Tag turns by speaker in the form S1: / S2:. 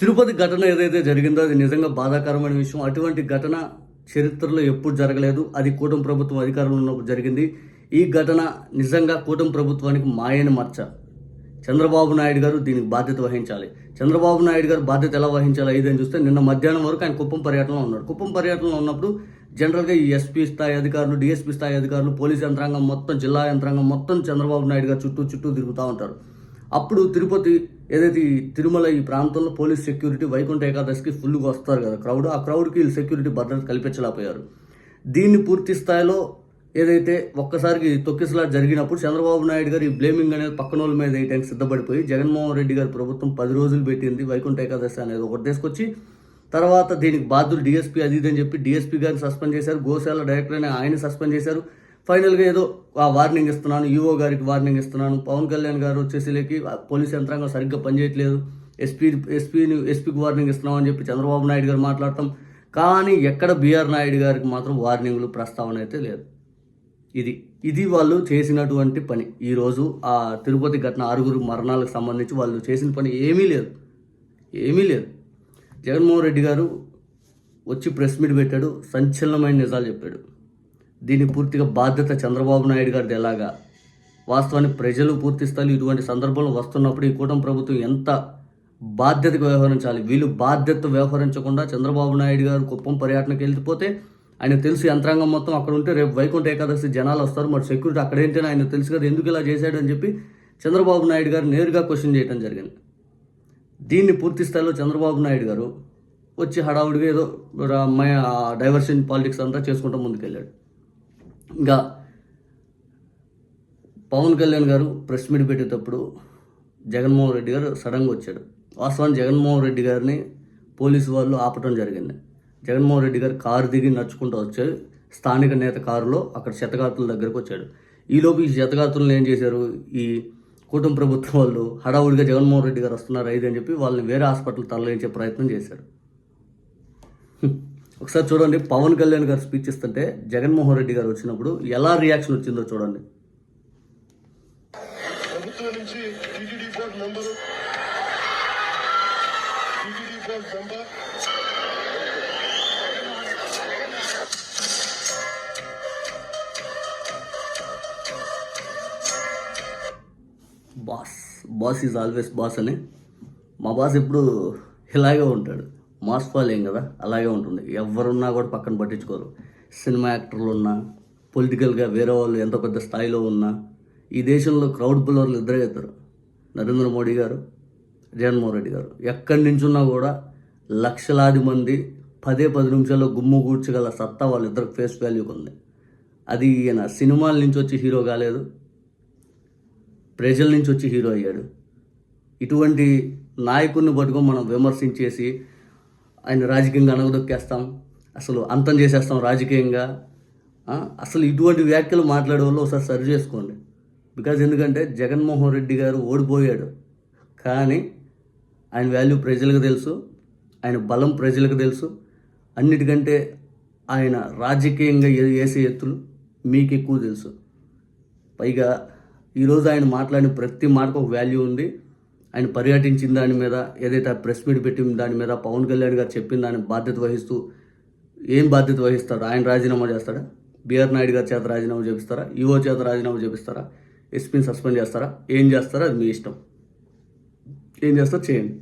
S1: తిరుపతి ఘటన ఏదైతే జరిగిందో అది నిజంగా బాధాకరమైన విషయం. అటువంటి ఘటన చరిత్రలో ఎప్పుడు జరగలేదు. అది కూటమి ప్రభుత్వం అధికారంలో ఉన్నప్పుడు జరిగింది. ఈ ఘటన నిజంగా కూటమి ప్రభుత్వానికి మాయని మచ్చ. చంద్రబాబు నాయుడు గారు దీనికి బాధ్యత వహించాలి. చంద్రబాబు నాయుడు గారు బాధ్యత ఎలా వహించాలి? ఇదని చూస్తే నిన్న మధ్యాహ్నం వరకు ఆయన కుప్పం పర్యటనలో ఉన్నాడు. కుప్పం పర్యటనలో ఉన్నప్పుడు జనరల్గా ఈ ఎస్పీ స్థాయి అధికారులు డిఎస్పీ స్థాయి అధికారులు పోలీస్ యంత్రాంగం మొత్తం జిల్లా యంత్రాంగం మొత్తం చంద్రబాబు నాయుడు గారు చుట్టూ చుట్టూ తిరుగుతూ ఉంటారు. అప్పుడు తిరుపతి ఏదైతే ఈ తిరుమల ఈ ప్రాంతంలో పోలీస్ సెక్యూరిటీ వైకుంఠ ఏకాదశికి ఫుల్గా వస్తారు కదా క్రౌడ్ ఆ క్రౌడ్కి వీళ్ళు సెక్యూరిటీ భద్రత కల్పించలేకపోయారు. దీన్ని పూర్తి స్థాయిలో ఏదైతే ఒక్కసారికి తొక్కిసలా జరిగినప్పుడు చంద్రబాబు నాయుడు గారు ఈ బ్లేమింగ్ అనేది పక్కన వాళ్ళ మీద వేయడానికి సిద్ధపడిపోయి జగన్మోహన్ రెడ్డి గారి ప్రభుత్వం పది రోజులు పెట్టింది వైకుంఠ ఏకాదశి అనేది ఒకటి తీసుకొచ్చి తర్వాత దీనికి బాధ్యులు డిఎస్పీ అది ఇది అని చెప్పి డిఎస్పీ గారిని సస్పెండ్ చేశారు గోశాల డైరెక్టర్ అని ఆయన సస్పెండ్ చేశారు. ఫైనల్గా ఏదో ఆ వార్నింగ్ ఇస్తున్నాను ఈఓ గారికి వార్నింగ్ ఇస్తున్నాను. పవన్ కళ్యాణ్ గారు వచ్చేసరికి ఆ పోలీస్ యంత్రాంగం సరిగ్గా పనిచేయట్లేదు. ఎస్పీ ఎస్పీని ఎస్పీకి వార్నింగ్ ఇస్తున్నాం అని చెప్పి చంద్రబాబు నాయుడు గారు మాట్లాడటం. కానీ ఎక్కడ బీఆర్ నాయుడు గారికి మాత్రం వార్నింగ్లు ప్రస్తావన అయితే లేదు. ఇది ఇది వాళ్ళు చేసినటువంటి పని. ఈరోజు ఆ తిరుపతి ఘటన ఆరుగురు మరణాలకు సంబంధించి వాళ్ళు చేసిన పని ఏమీ లేదు. ఏమీ లేదు. జగన్మోహన్ రెడ్డి గారు వచ్చి ప్రెస్ మీట్ పెట్టాడు సంచలనమైన నిజాలు చెప్పాడు. దీని పూర్తిగా బాధ్యత చంద్రబాబు నాయుడు గారిది ఎలాగా? వాస్తవానికి ప్రజలు పూర్తి స్థాయిలో ఇటువంటి సందర్భంలో వస్తున్నప్పుడు ఈ కూటమి ప్రభుత్వం ఎంత బాధ్యతగా వ్యవహరించాలి? వీళ్ళు బాధ్యత వ్యవహరించకుండా చంద్రబాబు నాయుడు గారు కుప్పం పర్యటనకి వెళ్ళిపోతే ఆయన తెలుసు యంత్రాంగం మొత్తం అక్కడ ఉంటే రేపు వైకుంఠ ఏకాదశి జనాలు వస్తారు. మరి సెక్యూరిటీ అక్కడ ఆయన తెలుసు కదా ఎందుకు ఇలా చేశాడు అని చెప్పి చంద్రబాబు నాయుడు గారు నేరుగా క్వశ్చన్ చేయడం జరిగింది. దీన్ని పూర్తి స్థాయిలో చంద్రబాబు నాయుడు గారు వచ్చి హడావుడిగా ఏదో డైవర్షన్ పాలిటిక్స్ అంతా చేసుకుంటూ ముందుకెళ్ళాడు. ఇంకా పవన్ కళ్యాణ్ గారు ప్రెస్ మీట్ పెట్టేటప్పుడు జగన్మోహన్ రెడ్డి గారు సడన్గా వచ్చాడు. వాస్తవానికి జగన్మోహన్ రెడ్డి గారిని పోలీసు వాళ్ళు ఆపటం జరిగింది. జగన్మోహన్ రెడ్డి గారు కారు దిగి నడుచుకుంటూ వచ్చాడు స్థానిక నేత కారులో అక్కడ శతగాతుల దగ్గరకు వచ్చాడు. ఈలోపు ఈ శతగాతులను ఏం చేశారు? ఈ కూటమి ప్రభుత్వం వాళ్ళు హడావుడిగా జగన్మోహన్ రెడ్డి గారు వస్తున్నారు ఐదు అని చెప్పి వాళ్ళని వేరే హాస్పిటల్ తరలించే ప్రయత్నం చేశారు. ఒకసారి చూడండి. పవన్ కళ్యాణ్ గారు స్పీచ్ ఇస్తుంటే జగన్మోహన్ రెడ్డి గారు వచ్చినప్పుడు ఎలా రియాక్షన్ వచ్చిందో చూడండి. Boss boss is always boss అని. మా బాస్ ఎప్పుడు ఇలాగే ఉంటాడు. మాస్ ఫాలోయింగ్ కదా? అలాగే ఉంటుంది ఎవరున్నా కూడా పక్కన పట్టించుకోరు. సినిమా యాక్టర్లు ఉన్నా పొలిటికల్గా వేరే వాళ్ళు ఎంత పెద్ద స్థాయిలో ఉన్నా ఈ దేశంలో క్రౌడ్ పుల్లర్లు ఇద్దరే ఇద్దరు నరేంద్ర మోడీ గారు జగన్మోహన్ రెడ్డి గారు. ఎక్కడి నుంచి ఉన్నా కూడా లక్షలాది మంది పదే పది నిమిషాల్లో గుమ్ము కూర్చగల సత్తా వాళ్ళిద్దరు ఫేస్ వాల్యూకి ఉంది అది ఈయన సినిమాల నుంచి వచ్చి హీరో కాలేదు. ప్రజల నుంచి వచ్చి హీరో అయ్యాడు. ఇటువంటి నాయకుడిని పట్టుకొని మనం విమర్శించేసి ఆయన రాజకీయంగా అనగదొక్కేస్తాం. అసలు అంతం చేసేస్తాం రాజకీయంగా. అసలు ఇటువంటి వ్యాఖ్యలు మాట్లాడే వాళ్ళు ఒకసారి సరి చేసుకోండి. బికాజ్ ఎందుకంటే జగన్మోహన్ రెడ్డి గారు ఓడిపోయాడు. కానీ ఆయన వాల్యూ ప్రజలకు తెలుసు ఆయన బలం ప్రజలకు తెలుసు. అన్నిటికంటే ఆయన రాజకీయంగా వేసే ఎత్తులు మీకు ఎక్కువ తెలుసు. పైగా ఈరోజు ఆయన మాట్లాడిన ప్రతి మాటకు ఒక వాల్యూ ఉంది. ఆయన పర్యటించిన దాని మీద ఏదైతే ఆ ప్రెస్ మీట్ పెట్టిన దాని మీద పవన్ కళ్యాణ్ గారు చెప్పిన దాని బాధ్యత వహిస్తూ ఏం బాధ్యత వహిస్తాడు? ఆయన రాజీనామా చేస్తాడా? బీఆర్ నాయుడు గారి చేత రాజీనామా చేపిస్తారా? ఈఓ చేత రాజీనామా చేపిస్తారా? ఎస్పీని సస్పెండ్ చేస్తారా? ఏం చేస్తారా అది మీ ఇష్టం. ఏం చేస్తారో చేయండి.